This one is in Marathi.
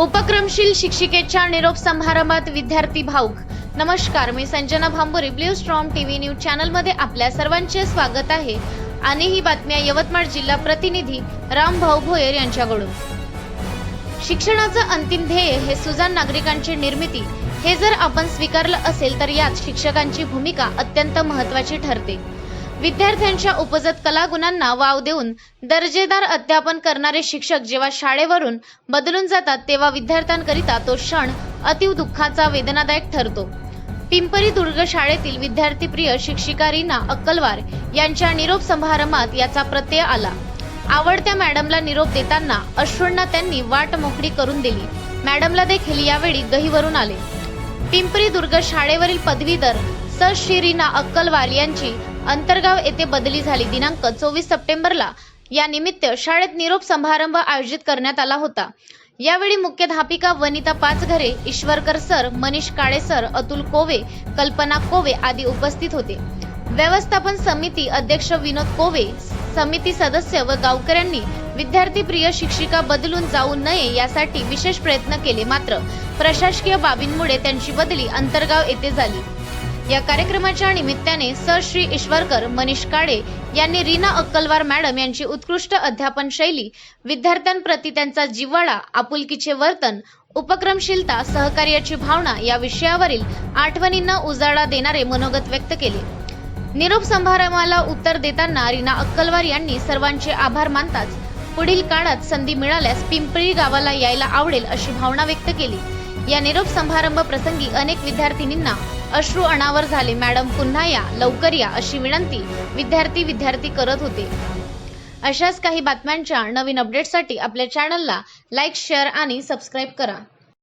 उपक्रमशील शिक्षिकेच्या निरोप समारंभात विद्यार्थी भाऊक. नमस्कार मी Sanjana Bhamburi blue storm TV news चॅनलमध्ये आपल्या सर्वांचे स्वागत आहे. आणि ही बातम्या यवतमाळ जिल्हा प्रतिनिधी रामभाऊ भोयर यांच्याकडून. शिक्षणाचं अंतिम ध्येय हे सुजाण नागरिकांची निर्मिती हे जर आपण स्वीकारलं असेल तर यात शिक्षकांची भूमिका अत्यंत महत्वाची ठरते. विद्यार्थ्यांच्या उपजत कलागुणांना वाव देऊन दर्जेदार अध्यापन करणारे शिक्षक जेव्हा शाळेवरून बदलून जातात तेव्हा विद्यार्थ्यांकरिता तो क्षण अतिव दुःखाचा वेदनादायक ठरतो. पिंपरी दुर्ग शाळेतील विद्यार्थीप्रिय शिक्षिका रीना अक्कलवार यांच्या निरोप समारंभात याचा प्रत्यय आला. आवडत्या मॅडमला निरोप देताना अश्रूंना त्यांनी वाट मोकळी करून दिली. मॅडमला देखील यावेळी गहीवरून आले. पिंपरी दुर्ग शाळेवरील पदवीधर सर श्री रीना अक्कलवार यांची अंतरगाव येथे बदली झाली. दिनांक चोवीस सप्टेंबरला या निमित्त शाळेत निरोप समारंभ आयोजित करण्यात आला होता. यावेळी मुख्याध्यापिका वनिता पाचघरे ईश्वरकर सर मनीष काळे सर अतुल कोवे कल्पना कोवे आदी उपस्थित होते. व्यवस्थापन समिती अध्यक्ष विनोद कोवे समिती सदस्य व गावकऱ्यांनी विद्यार्थी प्रिय शिक्षिका बदलून जाऊ नये यासाठी विशेष प्रयत्न केले. मात्र प्रशासकीय बाबींमुळे त्यांची बदली अंतरगाव येथे झाली. या कार्यक्रमाच्या निमित्ताने सर श्री ईश्वरकर मनीष काळे यांनी रीना अक्कलवार मॅडम यांची उत्कृष्ट अध्यापन शैली विद्यार्थ्यांप्रती त्यांचा जिव्हाळा आपुलकीचे वर्तन उपक्रमशीलता सहकार्याची भावना या विषयावरील आठवणींना उजाळा देणारे मनोगत व्यक्त केले. निरोप समारंभाला उत्तर देताना रीना अक्कलवार यांनी सर्वांचे आभार मानताच पुढील काळात संधी मिळाल्यास पिंपरी गावाला यायला आवडेल अशी भावना व्यक्त केली. या निरोप समारंभ प्रसंगी अनेक विद्यार्थिनींना अश्रू अनावर झाले. मॅडम पुन्हा या. लवकर या अशी विनंती विद्यार्थी विद्यार्थी करत होते. अशाच काही बातम्यांच्या नवीन अपडेटसाठी आपल्या चॅनलला लाईक शेअर आणि सबस्क्राईब करा.